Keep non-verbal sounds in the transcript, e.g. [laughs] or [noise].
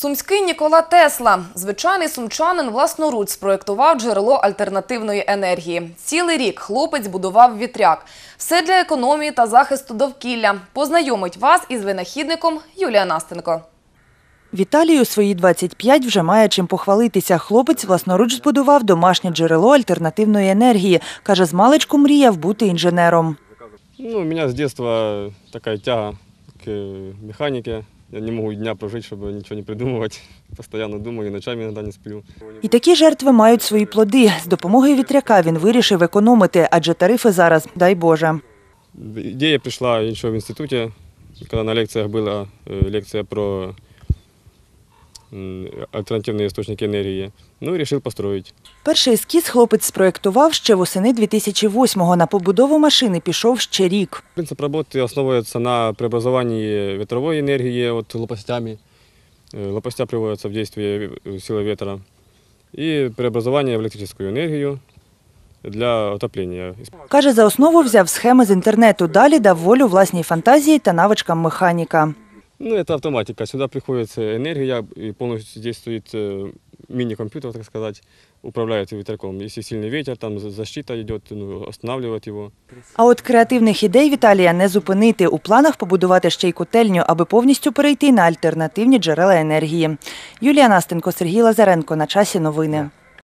Сумський Нікола Тесла. Звичайний сумчанин власноруч спроєктував джерело альтернативної енергії. Цілий рік хлопець будував вітряк. Все для економії та захисту довкілля. Познайомить вас із винахідником Юлія Настенко. Віталій у свої 25 вже має чим похвалитися. Хлопець власноруч збудував домашнє джерело альтернативної енергії. Каже, з маличку мріяв бути інженером. Ну, у меня с детства такая тяга к механике. Я не могу и дня прожить, чтобы ничего не придумывать. [laughs] Постоянно думаю, и ночами иногда не сплю. І такі жертви мають свої плоди. З допомогою вітряка він вирішив економити, адже тарифи зараз, дай Боже. Идея пришла еще в институте, когда на лекциях была э, лекция про м, альтернативные источники энергии. Ну и решил построить. Перший ескіз хлопець спроєктував ще восени 2008-го. На побудову машини пішов ще рік. Принцип работы основывается на преобразовании ветровой энергии вот лопастями. Э, Лопастя приводятся в действие э, силой ветра. И преобразование в электрическую энергию для отопления. Каже, за основу взяв схеми з інтернету. Далі дав волю власній фантазії та навичкам механіка. Ну, это автоматика. Сюда приходит э, энергия и полностью действует э, мини-компьютер, так сказать, управляет ветряком. Если сильный ветер, там за- защита идет, ну, останавливает его. А от креативних ідей Віталія не зупинити. У планах побудувати ще й котельню, аби повністю перейти на альтернативні джерела енергії. Юлія Настенко, Сергій Лазаренко. На часі новини.